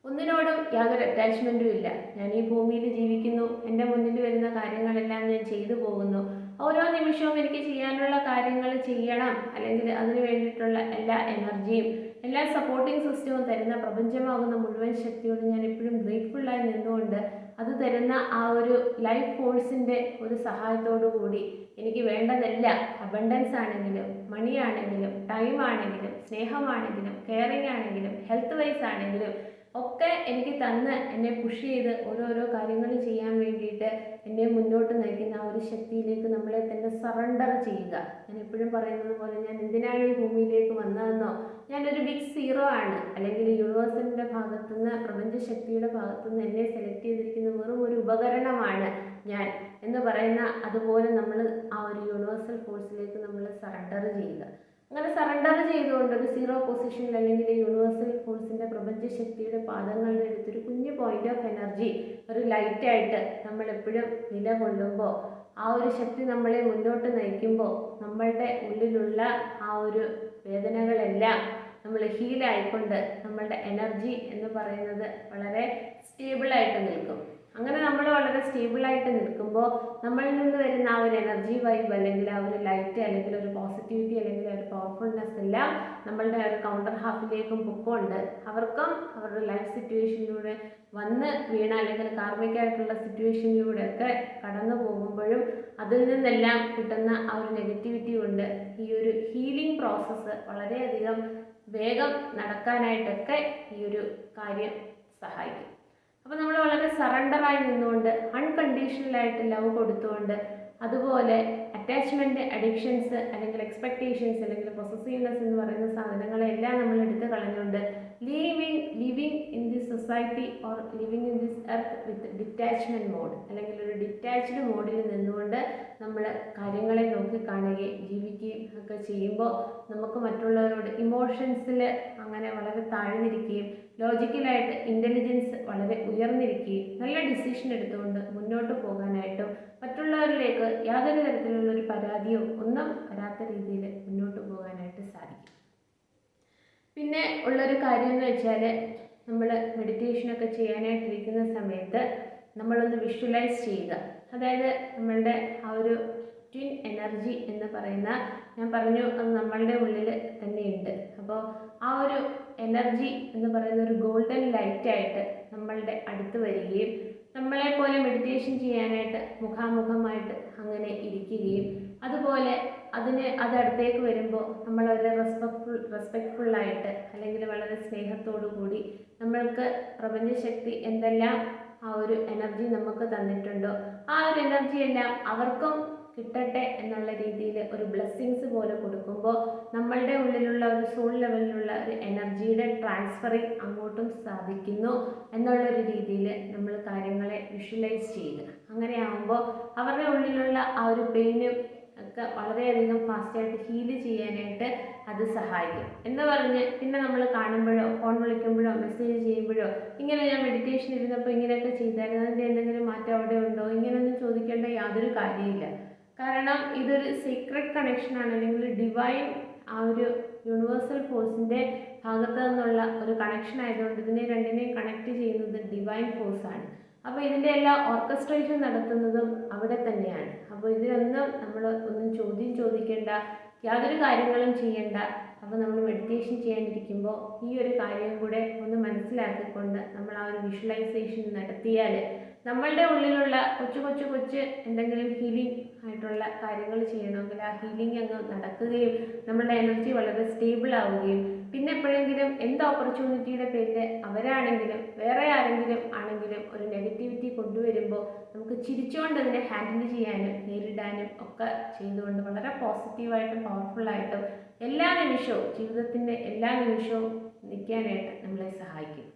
[SPEAKER 1] ഒന്നിനോടും യാതൊരു അറ്റാച്ച്മെന്റും ഇല്ല. ഞാൻ ഈ ഭൂമിയിൽ ജീവിക്കുന്നു. എന്റെ മുന്നിൽ വരുന്ന കാര്യങ്ങളെല്ലാം ഞാൻ ചെയ്തു പോകുന്നു. ഓരോ നിമിഷവും എനിക്ക് ചെയ്യാനുള്ള കാര്യങ്ങൾ ചെയ്യണം. അല്ലെങ്കിൽ അതിന് വേണ്ടിയിട്ടുള്ള എല്ലാ എനർജിയും എല്ലാ സപ്പോർട്ടിംഗ് സിസ്റ്റവും തരുന്ന പ്രപഞ്ചമാകുന്ന മുഴുവൻ ശക്തിയോട് ഞാൻ എപ്പോഴും ഗ്രേറ്റ്ഫുള്ളായി നിന്നുകൊണ്ട് അത് തരുന്ന ആ ഒരു ലൈഫ് ഫോഴ്സിന്റെ ഒരു സഹായത്തോടു കൂടി എനിക്ക് വേണ്ടതെല്ലാം. അബണ്ടൻസ് ആണെങ്കിലും മണി ആണെങ്കിലും ടൈം ആണെങ്കിലും സ്നേഹമാണെങ്കിലും കെയറിങ് ആണെങ്കിലും ഹെൽത്ത് വൈസ് ആണെങ്കിലും ഒക്കെ എനിക്ക് തന്ന് എന്നെ പുഷ് ചെയ്ത് ഓരോരോ കാര്യങ്ങൾ ചെയ്യാൻ വേണ്ടിയിട്ട് എന്നെ മുന്നോട്ട് നയിക്കുന്ന ആ ഒരു ശക്തിയിലേക്ക് നമ്മളെ തന്നെ സറണ്ടർ ചെയ്യുക. ഞാൻ എപ്പോഴും പറയുന്നത് പോലെ ഞാൻ എന്തിനാണ് ഈ ഭൂമിയിലേക്ക് വന്നതെന്നോ ഞാനൊരു ബിഗ് സീറോ ആണ്. അല്ലെങ്കിൽ യൂണിവേഴ്സിന്റെ ഭാഗത്തുനിന്ന് പ്രപഞ്ചശക്തിയുടെ ഭാഗത്തുനിന്ന് എന്നെ സെലക്ട് ചെയ്തിരിക്കുന്ന വെറും ഒരു ഉപകരണമാണ് ഞാൻ എന്ന് പറയുന്ന അതുപോലെ നമ്മൾ ആ ഒരു യൂണിവേഴ്സൽ ഫോഴ്സിലേക്ക് നമ്മൾ സറണ്ടർ ചെയ്യുക. അങ്ങനെ സറണ്ടർ ചെയ്തുകൊണ്ട് ഒരു സീറോ പൊസിഷനിൽ അല്ലെങ്കിൽ യൂണിവേഴ്സൽ ഫോഴ്സിന്റെ പ്രപഞ്ച ശക്തിയുടെ പാദങ്ങളുടെ അടുത്തൊരു കുഞ്ഞു പോയിന്റ് ഓഫ് എനർജി ഒരു ലൈറ്റായിട്ട് നമ്മൾ എപ്പോഴും നിലകൊള്ളുമ്പോൾ ആ ഒരു ശക്തി നമ്മളെ മുന്നോട്ട് നയിക്കുമ്പോൾ നമ്മളുടെ ഉള്ളിലുള്ള ആ ഒരു വേദനകളെല്ലാം നമ്മൾ ഹീലായിക്കൊണ്ട് നമ്മളുടെ എനർജി എന്ന് പറയുന്നത് വളരെ സ്റ്റേബിളായിട്ട് നിൽക്കും. അങ്ങനെ നമ്മൾ വളരെ സ്റ്റേബിളായിട്ട് നിൽക്കുമ്പോൾ നമ്മളിൽ നിന്ന് വരുന്ന ആ ഒരു എനർജി വൈബ് അല്ലെങ്കിൽ ആ ഒരു ലൈറ്റ് അല്ലെങ്കിൽ ഒരു പോസിറ്റിവിറ്റി അല്ലെങ്കിൽ ഒരു പവർഫുൾനെസ് എല്ലാം നമ്മളുടെ ഒരു കൗണ്ടർ ഹാഫിലേക്കും പൊക്കമുണ്ട്. അവർക്കും അവരുടെ ലൈഫ് സിറ്റുവേഷനിലൂടെ വന്ന് വീണ അല്ലെങ്കിൽ കാർമികമായിട്ടുള്ള സിറ്റുവേഷനിലൂടെ ഒക്കെ കടന്നു പോകുമ്പോഴും അതിൽ നിന്നെല്ലാം കിട്ടുന്ന ആ ഒരു നെഗറ്റിവിറ്റി കൊണ്ട് ഈ ഒരു ഹീലിംഗ് പ്രോസസ്സ് വളരെയധികം വേഗം നടക്കാനായിട്ടൊക്കെ ഈ ഒരു കാര്യം സഹായിക്കും. സറണ്ടറായി നിന്നുകൊണ്ട് അൺകണ്ടീഷണലായിട്ട് ലവ് കൊടുത്തുകൊണ്ട് അതുപോലെ അറ്റാച്ച്മെന്റ് അഡിക്ഷൻസ് അല്ലെങ്കിൽ എക്സ്പെക്റ്റേഷൻസ് അല്ലെങ്കിൽ പൊസസീവ്നെസ് എന്ന് പറയുന്ന സാധനങ്ങളെല്ലാം നമ്മൾ എടുത്തു കളഞ്ഞുകൊണ്ട് leaving living in this society or living in this earth with detachment mode അല്ലെങ്കിൽ ഒരു ഡിറ്റാച്ച്ഡ് മോഡിൽ നിന്നുകൊണ്ട് നമ്മൾ കാര്യങ്ങളെ നോക്കി കാണുകയും ജീവിക്കുകയും ഒക്കെ ചെയ്യുമ്പോൾ നമുക്ക് മറ്റുള്ളവരോട് ഇമോഷൻസിൽ അങ്ങനെ വളരെ താഴ്ന്നിരിക്കുകയും ലോജിക്കലായിട്ട് ഇന്റലിജൻസ് വളരെ ഉയർന്നിരിക്കുകയും നല്ല ഡിസിഷൻ എടുത്തുകൊണ്ട് മുന്നോട്ട് പോകാനായിട്ടും മറ്റുള്ളവരിലേക്ക് യാതൊരു തരത്തിലുള്ള ഒരു പരാതിയോ ഒന്നും വരാത്ത രീതിയിൽ മുന്നോട്ട് പോകാനായിട്ട് സാധിക്കും. പിന്നെ ഉള്ളൊരു കാര്യം എന്ന് വെച്ചാൽ നമ്മൾ മെഡിറ്റേഷനൊക്കെ ചെയ്യാനായിട്ടിരിക്കുന്ന സമയത്ത് നമ്മളൊന്ന് വിഷ്വലൈസ് ചെയ്യുക. അതായത് നമ്മളുടെ ആ ഒരു ട്വിൻ എനർജി എന്ന് പറയുന്ന ഞാൻ പറഞ്ഞു അത് നമ്മളുടെ ഉള്ളിൽ തന്നെയുണ്ട്. അപ്പോൾ ആ ഒരു എനർജി എന്ന് പറയുന്ന ഒരു ഗോൾഡൻ ലൈറ്റായിട്ട് നമ്മളുടെ അടുത്ത് വരികയും നമ്മളെ പോലെ മെഡിറ്റേഷൻ ചെയ്യാനായിട്ട് മുഖാമുഖമായിട്ട് അങ്ങനെ ഇരിക്കുകയും അതുപോലെ അതിന് അത് അടുത്തേക്ക് വരുമ്പോൾ നമ്മൾ വളരെ റെസ്പെക്ട്ഫുൾ റെസ്പെക്ട്ഫുള്ളായിട്ട് അല്ലെങ്കിൽ വളരെ സ്നേഹത്തോടു കൂടി നമ്മൾക്ക് പ്രപഞ്ചശക്തി എന്തെല്ലാം ആ ഒരു എനർജി നമുക്ക് തന്നിട്ടുണ്ടോ ആ ഒരു എനർജി എല്ലാം അവർക്കും കിട്ടട്ടെ എന്നുള്ള രീതിയിൽ ഒരു ബ്ലെസ്സിങ്സ് പോലെ കൊടുക്കുമ്പോൾ നമ്മളുടെ ഉള്ളിലുള്ള ഒരു സോൾ ലെവലിലുള്ള ഒരു എനർജിയുടെ ട്രാൻസ്ഫറിങ് അങ്ങോട്ടും സാധിക്കുന്നു എന്നുള്ളൊരു രീതിയിൽ നമ്മൾ കാര്യങ്ങളെ വിഷ്വലൈസ് ചെയ്യുക. അങ്ങനെ ആകുമ്പോൾ അവരുടെ ഉള്ളിലുള്ള ആ ഒരു പെയിനും ഒക്കെ വളരെയധികം ഫാസ്റ്റായിട്ട് ഹീൽ ചെയ്യാനായിട്ട് അത് സഹായിക്കും. എന്ന് പറഞ്ഞ് പിന്നെ നമ്മൾ കാണുമ്പോഴോ ഫോൺ വിളിക്കുമ്പോഴോ മെസ്സേജ് ചെയ്യുമ്പോഴോ ഇങ്ങനെ ഞാൻ മെഡിറ്റേഷൻ ഇരുന്നപ്പോൾ ഇങ്ങനെയൊക്കെ ചെയ്തായിരുന്നു. അതിന്റെ എന്തെങ്കിലും മാറ്റം അവിടെ ഉണ്ടോ? ഇങ്ങനെയൊന്നും ചോദിക്കേണ്ട യാതൊരു കാര്യമില്ല കാരണം ഇതൊരു സീക്രട്ട് കണക്ഷനാണ് അല്ലെങ്കിൽ ഡിവൈൻ ആ ഒരു യൂണിവേഴ്സൽ ഫോഴ്സിന്റെ ഭാഗത്ത് നിന്നുള്ള ഒരു കണക്ഷൻ ആയതുകൊണ്ട് ഇതിനെ രണ്ടിനെയും കണക്ട് ചെയ്യുന്നത് ഡിവൈൻ ഫോഴ്സാണ് അപ്പോൾ ഇതിന്റെ എല്ലാ ഓർക്കസ്ട്രേഷൻ നടത്തുന്നതും അവിടെ തന്നെയാണ്. അപ്പോൾ ഇതിലൊന്നും നമ്മൾ ഒന്നും ചോദ്യം ചോദിക്കേണ്ട യാതൊരു കാര്യങ്ങളും ചെയ്യേണ്ട അപ്പോൾ നമ്മൾ മെഡിറ്റേഷൻ ചെയ്യാണ്ടിരിക്കുമ്പോൾ ഈ ഒരു കാര്യം കൂടെ ഒന്ന് മനസ്സിലാക്കിക്കൊണ്ട് നമ്മൾ ആ ഒരു വിഷ്വലൈസേഷൻ നടത്തിയാൽ നമ്മളുടെ ഉള്ളിലുള്ള കൊച്ചു കൊച്ചു കൊച്ച് എന്തെങ്കിലും ഹീലിംഗ് ആയിട്ടുള്ള കാര്യങ്ങൾ ചെയ്യണമെങ്കിൽ ആ ഹീലിംഗ് അങ്ങ് നടക്കുകയും നമ്മളുടെ എനർജി വളരെ സ്റ്റേബിൾ ആവുകയും പിന്നെ എപ്പോഴെങ്കിലും എന്ത് ഓപ്പർച്യൂണിറ്റിയുടെ പേരിൽ അവരാണെങ്കിലും വേറെ ആരെങ്കിലും ആണെങ്കിലും ഒരു നെഗറ്റിവിറ്റി കൊണ്ടുവരുമ്പോൾ നമുക്ക് ചിരിച്ചുകൊണ്ട് അതിനെ ഹാൻഡിൽ ചെയ്യാനും നേരിടാനും ഒക്കെ ചെയ്തുകൊണ്ട് വളരെ പോസിറ്റീവായിട്ടും പവർഫുള്ളായിട്ടും എല്ലാ നിമിഷവും ജീവിതത്തിന്റെ എല്ലാ നിമിഷവും നിൽക്കാനായിട്ട് നമ്മളെ സഹായിക്കും.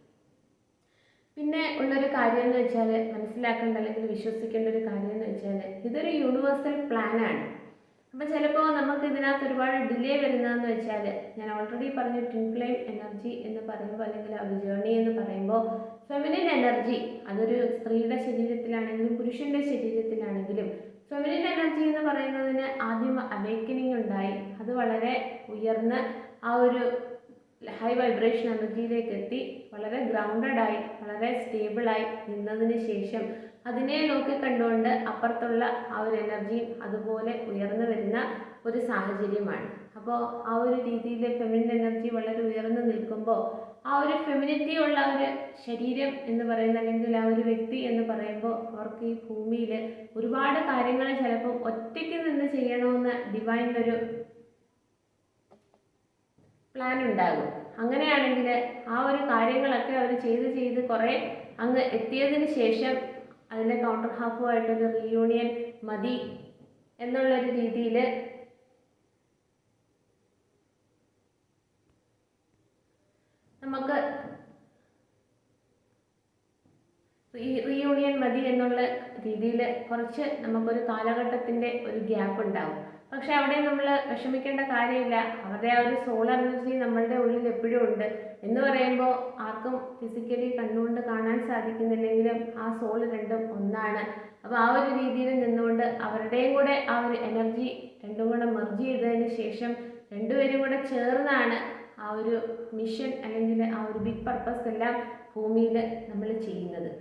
[SPEAKER 1] പിന്നെ ഉള്ളൊരു കാര്യം എന്ന് വെച്ചാൽ മനസ്സിലാക്കേണ്ട അല്ലെങ്കിൽ വിശ്വസിക്കേണ്ട ഒരു കാര്യം എന്ന് വെച്ചാൽ ഇതൊരു യൂണിവേഴ്സൽ പ്ലാനാണ് അപ്പോൾ ചിലപ്പോൾ നമുക്ക് ഇതിനകത്ത് ഒരുപാട് ഡിലേ വരുന്നതെന്ന് വെച്ചാൽ ഞാൻ ഓൾറെഡി പറഞ്ഞു ട്വിൻ ഫ്ലെയിം എനർജി എന്ന് പറയുമ്പോൾ അല്ലെങ്കിൽ ആ ജേണി എന്ന് പറയുമ്പോൾ ഫെമിനിൻ എനർജി അതൊരു സ്ത്രീയുടെ ശരീരത്തിലാണെങ്കിലും പുരുഷന്റെ ശരീരത്തിലാണെങ്കിലും ഫെമിനിൻ എനർജി എന്ന് പറയുന്നതിന് ആദ്യം അവേക്കനിങ് ഉണ്ടായി. അത് വളരെ ഉയർന്ന് ആ ഒരു ഹൈ വൈബ്രേഷൻ എനർജിയിലേക്ക് എത്തി വളരെ ഗ്രൗണ്ടഡായി വളരെ സ്റ്റേബിളായി നിന്നതിന് ശേഷം അതിനെ നോക്കി കണ്ടുകൊണ്ട് അപ്പുറത്തുള്ള ആ ഒരു എനർജിയും അതുപോലെ ഉയർന്നു വരുന്ന ഒരു സാഹചര്യമാണ്. അപ്പോൾ ആ ഒരു രീതിയിൽ ഫെമിനിൻ എനർജി വളരെ ഉയർന്നു നിൽക്കുമ്പോൾ ആ ഒരു ഫെമിനിറ്റി ഉള്ള ഒരു ശരീരം എന്ന് പറയുന്ന അല്ലെങ്കിൽ ആ ഒരു വ്യക്തി എന്ന് പറയുമ്പോൾ അവർക്ക് ഈ ഭൂമിയിൽ ഒരുപാട് കാര്യങ്ങൾ ചിലപ്പോൾ ഒറ്റയ്ക്ക് നിന്ന് ചെയ്യണമെന്ന് ഡിവൈനൊരു പ്ലാൻ ഉണ്ടാകും. അങ്ങനെയാണെങ്കിൽ ആ ഒരു കാര്യങ്ങളൊക്കെ അവർ ചെയ്ത് ചെയ്ത് കുറേ അങ്ങ് എത്തിയതിന് ശേഷം അതിന്റെ കൗണ്ടർ ഹാഫുമായിട്ടൊരു റീയൂണിയൻ മതി എന്നുള്ളൊരു രീതിയിൽ നമുക്ക് റീ റീയൂണിയൻ മതി എന്നുള്ള രീതിയിൽ കുറച്ച് നമുക്കൊരു കാലഘട്ടത്തിന്റെ ഒരു ഗ്യാപ്പ് ഉണ്ടാവും. പക്ഷെ അവിടെ നമ്മൾ വിഷമിക്കേണ്ട കാര്യമില്ല. അവരുടെ ആ ഒരു സോൾ എനർജി നമ്മളുടെ ഉള്ളിൽ എപ്പോഴും ഉണ്ട്. എന്ന് പറയുമ്പോൾ ആർക്കും ഫിസിക്കലി കണ്ണുകൊണ്ട് കാണാൻ സാധിക്കുന്നില്ലെങ്കിലും ആ സോൾ രണ്ടും ഒന്നാണ്. അപ്പോൾ ആ ഒരു രീതിയിൽ നിന്നുകൊണ്ട് അവരുടെയും കൂടെ ആ ഒരു എനർജി രണ്ടും കൂടെ മെർജ് ചെയ്തതിന് ശേഷം രണ്ടുപേരും കൂടെ ചേർന്നാണ് ആ ഒരു മിഷൻ അല്ലെങ്കിൽ ആ ഒരു ബിഗ് പർപ്പസ് എല്ലാം ഭൂമിയിൽ നമ്മൾ ചെയ്യുന്നത്.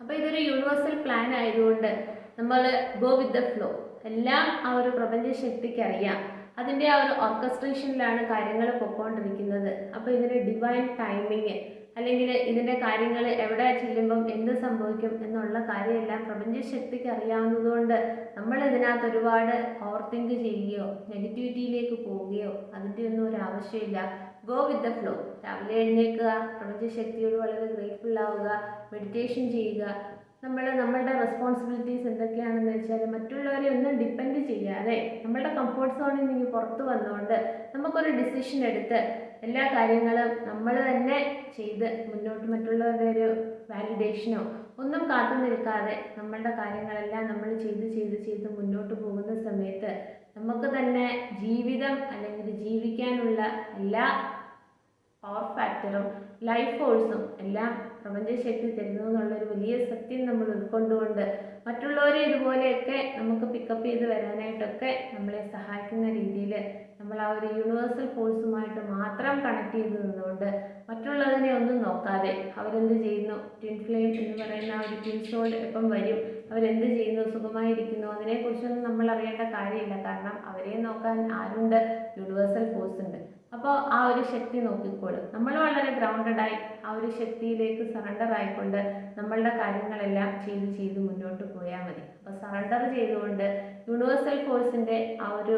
[SPEAKER 1] അപ്പോൾ ഇതൊരു യൂണിവേഴ്സൽ പ്ലാൻ ആയതുകൊണ്ട് നമ്മൾ ഗോ വിത്ത് ദ ഫ്ലോ എല്ലാം ആ ഒരു പ്രപഞ്ച ശക്തിക്ക് അറിയാം. അതിന്റെ ആ ഒരു ഓർക്കസ്ട്രേഷനിലാണ് കാര്യങ്ങൾ പൊക്കോണ്ടിരിക്കുന്നത്. അപ്പോൾ ഇതിന്റെ ഡിവൈൻ ടൈമിങ് അല്ലെങ്കിൽ ഇതിന്റെ കാര്യങ്ങൾ എവിടെ ചെല്ലുമ്പം എന്ത് സംഭവിക്കും എന്നുള്ള കാര്യമെല്ലാം പ്രപഞ്ച ശക്തിക്ക് അറിയാവുന്നതുകൊണ്ട് നമ്മൾ ഇതിനകത്ത് ഒരുപാട് ഓവർ തിങ്ക് ചെയ്യുകയോ നെഗറ്റിവിറ്റിയിലേക്ക് പോവുകയോ അതിന്റെ ഒന്നും ഒരു ആവശ്യമില്ല. ഗോ വിത്ത് ദ ഫ്ലോ രാവിലെ എഴുന്നേൽക്കുക പ്രപഞ്ചശക്തിയോട് വളരെ ഗ്രേറ്റ്ഫുൾ ആവുക മെഡിറ്റേഷൻ ചെയ്യുക. നമ്മൾ നമ്മളുടെ റെസ്പോൺസിബിലിറ്റീസ് എന്തൊക്കെയാണെന്ന് വെച്ചാൽ മറ്റുള്ളവരെ ഒന്നും ഡിപ്പെൻഡ് ചെയ്യാതെ നമ്മളുടെ കംഫോർട്ട് സോണിൽ നിന്ന് പുറത്ത് വന്നുകൊണ്ട് നമുക്കൊരു ഡിസിഷൻ എടുത്ത് എല്ലാ കാര്യങ്ങളും നമ്മൾ തന്നെ ചെയ്ത് മുന്നോട്ട് മറ്റുള്ളവരുടെ ഒരു വാലിഡേഷനോ ഒന്നും കാത്തു നിൽക്കാതെ നമ്മളുടെ കാര്യങ്ങളെല്ലാം നമ്മൾ ചെയ്ത് ചെയ്ത് ചെയ്ത് മുന്നോട്ട് പോകുന്ന സമയത്ത് നമുക്ക് തന്നെ ജീവിതം അല്ലെങ്കിൽ ജീവിക്കാനുള്ള എല്ലാ പവർ ഫാക്ടറും ലൈഫ് ഫോഴ്സും എല്ലാം പ്രപഞ്ചശക്തി തരുന്നു എന്നുള്ളൊരു വലിയ സത്യം നമ്മൾ ഉൾക്കൊണ്ടുകൊണ്ട് മറ്റുള്ളവരെ ഇതുപോലെയൊക്കെ നമുക്ക് പിക്കപ്പ് ചെയ്ത് വരാനായിട്ടൊക്കെ നമ്മളെ സഹായിക്കുന്ന രീതിയിൽ നമ്മൾ ആ ഒരു യൂണിവേഴ്സൽ ഫോഴ്സുമായിട്ട് മാത്രം കണക്ട് ചെയ്ത് നിന്നുകൊണ്ട് മറ്റുള്ളതിനെ ഒന്നും നോക്കാതെ അവരെന്ത് ചെയ്യുന്നു? ട്വിൻ ഫ്ലെയിം എന്ന് പറയുന്ന ആ ഒരു ട്വിൻ സോൾ എപ്പം വരും. അവരെന്ത് ചെയ്യുന്നു? സുഖമായിരിക്കുന്നു. അതിനെക്കുറിച്ചൊന്നും നമ്മൾ അറിയേണ്ട കാര്യമില്ല. കാരണം അവരെ നോക്കാൻ ആരുണ്ട്? യൂണിവേഴ്സൽ ഫോഴ്സ് ഉണ്ട്. അപ്പോൾ ആ ഒരു ശക്തി നോക്കിക്കോളും. നമ്മൾ വളരെ ഗ്രൗണ്ടഡായി ആ ഒരു ശക്തിയിലേക്ക് സറണ്ടർ ആയിക്കൊണ്ട് നമ്മളുടെ കാര്യങ്ങളെല്ലാം ചെയ്ത് ചെയ്ത് മുന്നോട്ട് പോയാൽ മതി. അപ്പോൾ സറണ്ടർ ചെയ്തുകൊണ്ട് യൂണിവേഴ്സൽ ഫോഴ്സിന്റെ ആ ഒരു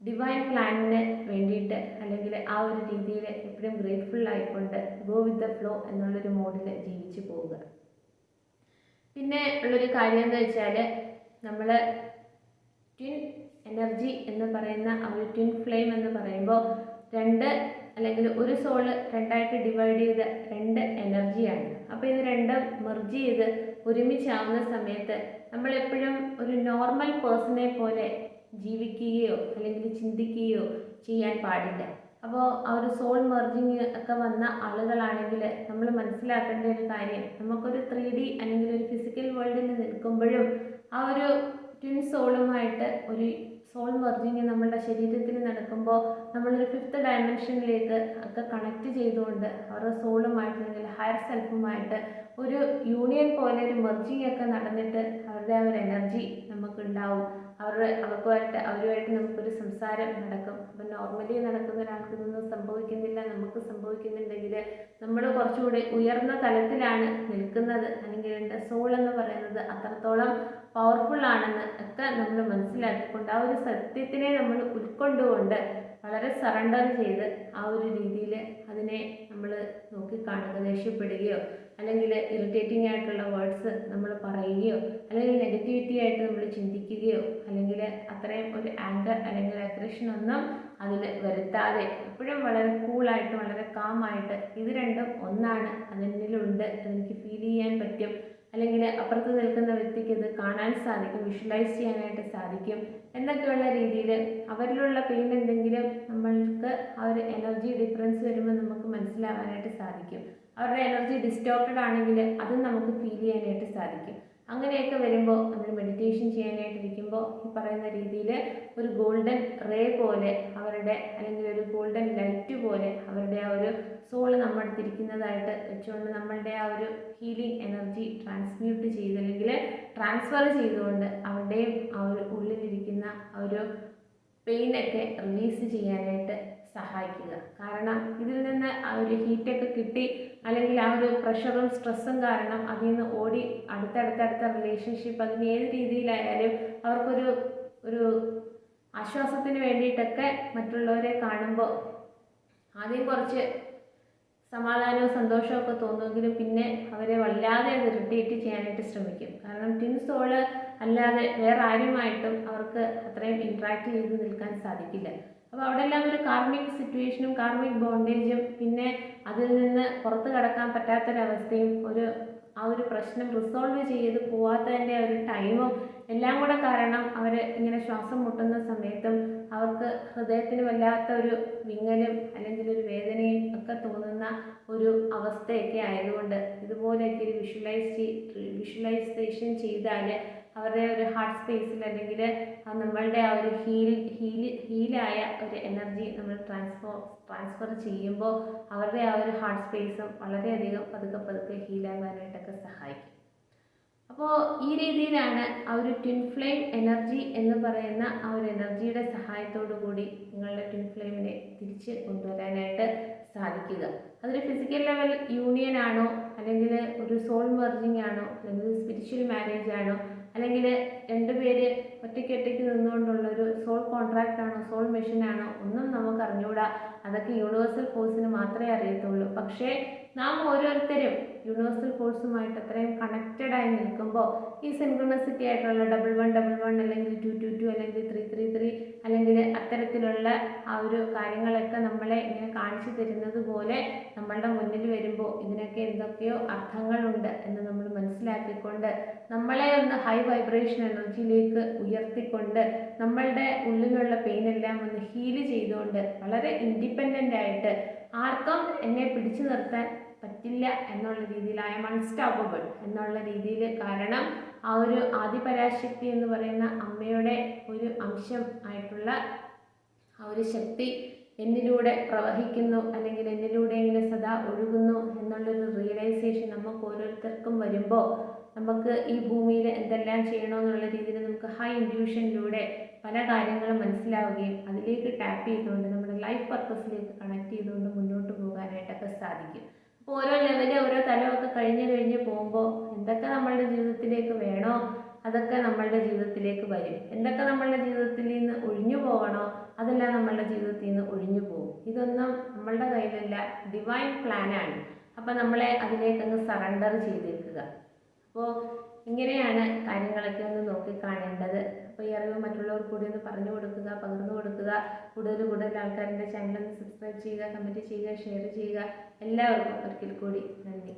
[SPEAKER 1] ഡിവൈൻ പ്ലാനിന് വേണ്ടിയിട്ട് അല്ലെങ്കിൽ ആ ഒരു രീതിയിൽ എപ്പോഴും ഗ്രേറ്റ്ഫുൾ ആയിക്കൊണ്ട് ഗോ വിത്ത് ദ ഫ്ലോ എന്നുള്ളൊരു മോഡിൽ ജീവിച്ചു പോവുക. പിന്നെ ഉള്ളൊരു കാര്യം എന്ന് വെച്ചാൽ നമ്മൾ ട്വിൻ എനർജി എന്ന് പറയുന്ന ആ ഒരു ട്വിൻ ഫ്ലെയിം എന്ന് പറയുമ്പോൾ രണ്ട് അല്ലെങ്കിൽ ഒരു സോൾ രണ്ടായിട്ട് ഡിവൈഡ് ചെയ്ത രണ്ട് എനർജിയാണ് അപ്പോൾ ഇത് രണ്ടും മെർജ് ചെയ്ത് ഒരുമിച്ചാവുന്ന സമയത്ത് നമ്മളെപ്പോഴും ഒരു നോർമൽ പേഴ്സണെ പോലെ ജീവിക്കുകയോ അല്ലെങ്കിൽ ചിന്തിക്കുകയോ ചെയ്യാൻ പാടില്ല. അപ്പോൾ ആ ഒരു സോൾ മെർജിങ് ഒക്കെ വന്ന ആളുകളാണെങ്കിൽ നമ്മൾ മനസ്സിലാക്കേണ്ട ഒരു കാര്യം നമുക്കൊരു ത്രീ ഡി അല്ലെങ്കിൽ ഒരു ഫിസിക്കൽ വേൾഡിൽ നിൽക്കുമ്പോഴും ആ ഒരു ട്വിൻ സോളുമായിട്ട് ഒരു സോൾ മെർജിങ് നമ്മളുടെ ശരീരത്തിൽ നടക്കുമ്പോൾ നമ്മളൊരു ഫിഫ്ത്ത് ഡയമെൻഷനിലേക്ക് ഒക്കെ കണക്ട് ചെയ്തുകൊണ്ട് അവരുടെ സോളുമായിട്ട് അല്ലെങ്കിൽ ഹയർ സെൽഫുമായിട്ട് ഒരു യൂണിയൻ പോലെ ഒരു മെർജിങ് ഒക്കെ നടന്നിട്ട് അവരുടെ ആ ഒരു എനർജി നമുക്കുണ്ടാവും. അവരുടെ അവർക്കുമായിട്ട് അവരുമായിട്ട് നമുക്കൊരു സംസാരം നടക്കും. അപ്പം നോർമലി നടക്കുന്ന ഒരാൾക്ക് ഇതൊന്നും സംഭവിക്കുന്നില്ല. നമുക്ക് സംഭവിക്കുന്നുണ്ടെങ്കിൽ നമ്മൾ കുറച്ചുകൂടി ഉയർന്ന തലത്തിലാണ് നിൽക്കുന്നത്. അല്ലെങ്കിൽ എന്റെ സോൾ എന്ന് പറയുന്നത് അത്രത്തോളം പവർഫുൾ ആണെന്ന് ഒക്കെ നമ്മൾ മനസ്സിലാക്കിക്കൊണ്ട് ആ ഒരു സത്യത്തിനെ നമ്മൾ ഉൾക്കൊണ്ടുകൊണ്ട് വളരെ സറണ്ടർ ചെയ്ത് ആ ഒരു രീതിയിൽ അതിനെ നമ്മൾ നോക്കിക്കാണുക ദേഷ്യപ്പെടുകയോ അല്ലെങ്കിൽ ഇറിറ്റേറ്റിംഗ് ആയിട്ടുള്ള വേർഡ്സ് നമ്മൾ പറയുകയോ അല്ലെങ്കിൽ നെഗറ്റിവിറ്റി ആയിട്ട് നമ്മൾ ചിന്തിക്കുകയോ അല്ലെങ്കിൽ അത്രയും ഒരു ആങ്കർ അല്ലെങ്കിൽ അഗ്രഷൻ ഒന്നും അതിൽ വരുത്താതെ എപ്പോഴും വളരെ കൂളായിട്ട് വളരെ കാമായിട്ട് ഇത് രണ്ടും ഒന്നാണ്. അതിനുള്ളിലുണ്ട് അതെനിക്ക് ഫീൽ ചെയ്യാൻ പറ്റും. അല്ലെങ്കിൽ അപ്പുറത്ത് നിൽക്കുന്ന വ്യക്തിക്ക് ഇത് കാണാൻ സാധിക്കും വിഷ്വലൈസ് ചെയ്യാനായിട്ട് സാധിക്കും എന്നൊക്കെയുള്ള രീതിയിൽ അവരിലുള്ള പെയിൻ എന്തെങ്കിലും നമ്മൾക്ക് ആ ഒരു എനർജി ഡിഫറൻസ് വരുമ്പോൾ നമുക്ക് മനസ്സിലാവാനായിട്ട് സാധിക്കും. അവരുടെ എനർജി ഡിസ്റ്റോർട്ടഡ് ആണെങ്കിൽ അതും നമുക്ക് ഫീൽ ചെയ്യാനായിട്ട് സാധിക്കും. അങ്ങനെയൊക്കെ വരുമ്പോൾ നമ്മൾ മെഡിറ്റേഷൻ ചെയ്യാനായിട്ടിരിക്കുമ്പോൾ ഈ പറയുന്ന രീതിയിൽ ഒരു ഗോൾഡൻ റേ പോലെ അവരുടെ അല്ലെങ്കിൽ ഒരു ഗോൾഡൻ ലൈറ്റ് പോലെ അവരുടെ ആ ഒരു സോൾ നമ്മളടുത്തിരിക്കുന്നതായിട്ട് വെച്ചുകൊണ്ട് നമ്മളുടെ ആ ഒരു ഹീലിംഗ് എനർജി ട്രാൻസ്മ്യൂട്ട് ചെയ്ത് അല്ലെങ്കിൽ ട്രാൻസ്ഫർ ചെയ്തുകൊണ്ട് അവരുടെയും ആ ഒരു ഉള്ളിലിരിക്കുന്ന ആ ഒരു പെയിനൊക്കെ റിലീസ് ചെയ്യാനായിട്ട് സഹായിക്കുക. കാരണം ഇതിൽ നിന്ന് ആ ഒരു ഹീറ്റൊക്കെ കിട്ടി അല്ലെങ്കിൽ ആ ഒരു പ്രഷറും സ്ട്രെസ്സും കാരണം അതിൽ നിന്ന് ഓടി അടുത്തടുത്തടുത്ത റിലേഷൻഷിപ്പ് അതിന് ഏത് രീതിയിലായാലും അവർക്കൊരു ഒരു ആശ്വാസത്തിന് വേണ്ടിയിട്ടൊക്കെ മറ്റുള്ളവരെ കാണുമ്പോൾ ആദ്യം കുറച്ച് സമാധാനവും സന്തോഷവും ഒക്കെ തോന്നുമെങ്കിലും പിന്നെ അവരെ വല്ലാതെ അത് ഇറിറ്റേറ്റ് ചെയ്യാനായിട്ട് ശ്രമിക്കും. കാരണം ടിൻ സോൾ അല്ലാതെ വേറെ ആരുമായിട്ടും അവർക്ക് അത്രയും ഇൻട്രാക്ട് ചെയ്ത് നിൽക്കാൻ സാധിക്കില്ല. അപ്പോൾ അവിടെ എല്ലാം ഒരു കാർമിക് സിറ്റുവേഷനും കാർമിക് ബോണ്ടേജും പിന്നെ അതിൽ നിന്ന് പുറത്ത് കടക്കാൻ പറ്റാത്തൊരവസ്ഥയും ഒരു ആ ഒരു പ്രശ്നം റിസോൾവ് ചെയ്ത് പോവാത്തതിന്റെ ഒരു ടൈമും എല്ലാം കൂടെ കാരണം അവർ ഇങ്ങനെ ശ്വാസം മുട്ടുന്ന സമയത്തും അവർക്ക് ഹൃദയത്തിന് വല്ലാത്ത ഒരു വിങ്ങലും അല്ലെങ്കിൽ ഒരു വേദനയും ഒക്കെ തോന്നുന്ന ഒരു അവസ്ഥയൊക്കെ ആയതുകൊണ്ട് ഇതുപോലെയൊക്കെ ഒരു വിഷ്വലൈസ് വിഷ്വലൈസേഷൻ ചെയ്താൽ അവരുടെ ഒരു ഹാർട്ട് സ്പേസിൽ അല്ലെങ്കിൽ നമ്മളുടെ ആ ഒരു ഹീൽ ഹീൽ ഹീലായ ഒരു എനർജി നമ്മൾ ട്രാൻസ്ഫോർ ട്രാൻസ്ഫർ ചെയ്യുമ്പോൾ അവരുടെ ആ ഒരു ഹാർട്ട് സ്പേസും വളരെയധികം പതുക്കെ പതുക്കെ ഹീലാകാനായിട്ടൊക്കെ സഹായിക്കും. അപ്പോൾ ഈ രീതിയിലാണ് ആ ഒരു ട്വിൻ ഫ്ലെയിം എനർജി എന്ന് പറയുന്ന ആ ഒരു എനർജിയുടെ സഹായത്തോടു കൂടി നിങ്ങളുടെ ട്വിൻ ഫ്ലെയിമിനെ തിരിച്ച് കൊണ്ടുവരാനായിട്ട് സാധിക്കുക. അതൊരു ഫിസിക്കൽ ലെവൽ യൂണിയൻ ആണോ? അല്ലെങ്കിൽ ഒരു സോൾ മെർജിങ് ആണോ? അല്ലെങ്കിൽ സ്പിരിച്വൽ മാരേജ് ആണോ? അല്ലെങ്കിൽ രണ്ടുപേര് ഒറ്റയ്ക്ക് ഒറ്റയ്ക്ക് നിന്നുകൊണ്ടുള്ള ഒരു സോൾ കോൺട്രാക്റ്റ് ആണോ സോൾ മെഷീൻ ആണോ ഒന്നും നമുക്ക് അറിഞ്ഞുകൂടാ അതൊക്കെ യൂണിവേഴ്സൽ ഫോഴ്സിന് മാത്രമേ അറിയത്തുള്ളൂ. പക്ഷേ നാം ഓരോരുത്തരും യൂണിവേഴ്സൽ ഫോഴ്സുമായിട്ട് അത്രയും കണക്റ്റഡ് ആയി നിൽക്കുമ്പോൾ ഈ സിൻക്രണസിറ്റി ആയിട്ടുള്ള ഡബിൾ വൺ ഡബിൾ വൺ അല്ലെങ്കിൽ ടു ടു ടു അല്ലെങ്കിൽ ത്രീ ത്രീ ത്രീ അല്ലെങ്കിൽ അത്തരത്തിലുള്ള ആ ഒരു കാര്യങ്ങളൊക്കെ നമ്മളെ ഇങ്ങനെ കാണിച്ചു തരുന്നത് പോലെ നമ്മളുടെ മുന്നിൽ വരുമ്പോൾ ഇതിനൊക്കെ എന്തൊക്കെയോ അർത്ഥങ്ങളുണ്ട് എന്ന് നമ്മൾ മനസ്സിലാക്കിക്കൊണ്ട് നമ്മളെ ഒന്ന് ഹൈ വൈബ്രേഷൻ എനർജിയിലേക്ക് ഉയർത്തിക്കൊണ്ട് നമ്മളുടെ ഉള്ളിലുള്ള പെയിൻ എല്ലാം ഒന്ന് ഹീൽ ചെയ്തുകൊണ്ട് വളരെ ഇൻഡിപെൻഡന്റ് ആയിട്ട് ആർക്കും എന്നെ പിടിച്ചു നിർത്താൻ പറ്റില്ല എന്നുള്ള രീതിയിൽ ഐ എം അൺസ്റ്റോപ്പബിൾ എന്നുള്ള രീതിയിൽ കാരണം ആ ഒരു ആദിപരാശക്തി എന്ന് പറയുന്ന അമ്മയുടെ ഒരു അംശം ആയിട്ടുള്ള ആ ഒരു ശക്തി എന്നിലൂടെ പ്രവഹിക്കുന്നു അല്ലെങ്കിൽ എന്നിലൂടെ ഇങ്ങനെ സദാ ഒഴുകുന്നു എന്നുള്ളൊരു റിയലൈസേഷൻ നമുക്ക് ഓരോരുത്തർക്കും വരുമ്പോൾ നമുക്ക് ഈ ഭൂമിയിൽ എന്തെല്ലാം ചെയ്യണമെന്നുള്ള രീതിയിൽ നമുക്ക് ഹൈ ഇൻഡ്യൂഷനിലൂടെ പല കാര്യങ്ങളും മനസ്സിലാവുകയും അതിലേക്ക് ടാപ്പ് ചെയ്തുകൊണ്ട് നമ്മുടെ ലൈഫ് പർപ്പസിലേക്ക് കണക്ട് ചെയ്തുകൊണ്ട് മുന്നോട്ട് പോകാനായിട്ടൊക്കെ സാധിക്കും. ഓരോ ലെവൽ ഓരോ തലമൊക്കെ കഴിഞ്ഞ് കഴിഞ്ഞ് പോകുമ്പോൾ എന്തൊക്കെ നമ്മളുടെ ജീവിതത്തിലേക്ക് വേണോ അതൊക്കെ നമ്മളുടെ ജീവിതത്തിലേക്ക് വരും. എന്തൊക്കെ നമ്മളുടെ ജീവിതത്തിൽ നിന്ന് ഒഴിഞ്ഞു പോകണോ അതെല്ലാം നമ്മളുടെ ജീവിതത്തിൽ നിന്ന് ഒഴിഞ്ഞു പോകും. ഇതൊന്നും നമ്മളുടെ കയ്യിലല്ല ഡിവൈൻ പ്ലാനാണ് അപ്പോൾ നമ്മളെ അതിലേക്ക് സറണ്ടർ ചെയ്തേക്കുക. അപ്പോൾ ഇങ്ങനെയാണ് കാര്യങ്ങളൊക്കെ ഒന്ന് നോക്കി കാണേണ്ടത് അപ്പോൾ ഈ അറിവ് മറ്റുള്ളവർക്ക് കൂടി ഒന്ന് പറഞ്ഞു കൊടുക്കുക പകർന്നു കൊടുക്കുക. കൂടുതൽ കൂടുതൽ ആൾക്കാരുടെ ചാനൽ ഒന്ന് സബ്സ്ക്രൈബ് ചെയ്യുക കമന്റ് ചെയ്യുക ഷെയർ ചെയ്യുക. എല്ലാവർക്കും ഒരിക്കൽ കൂടി നന്ദി.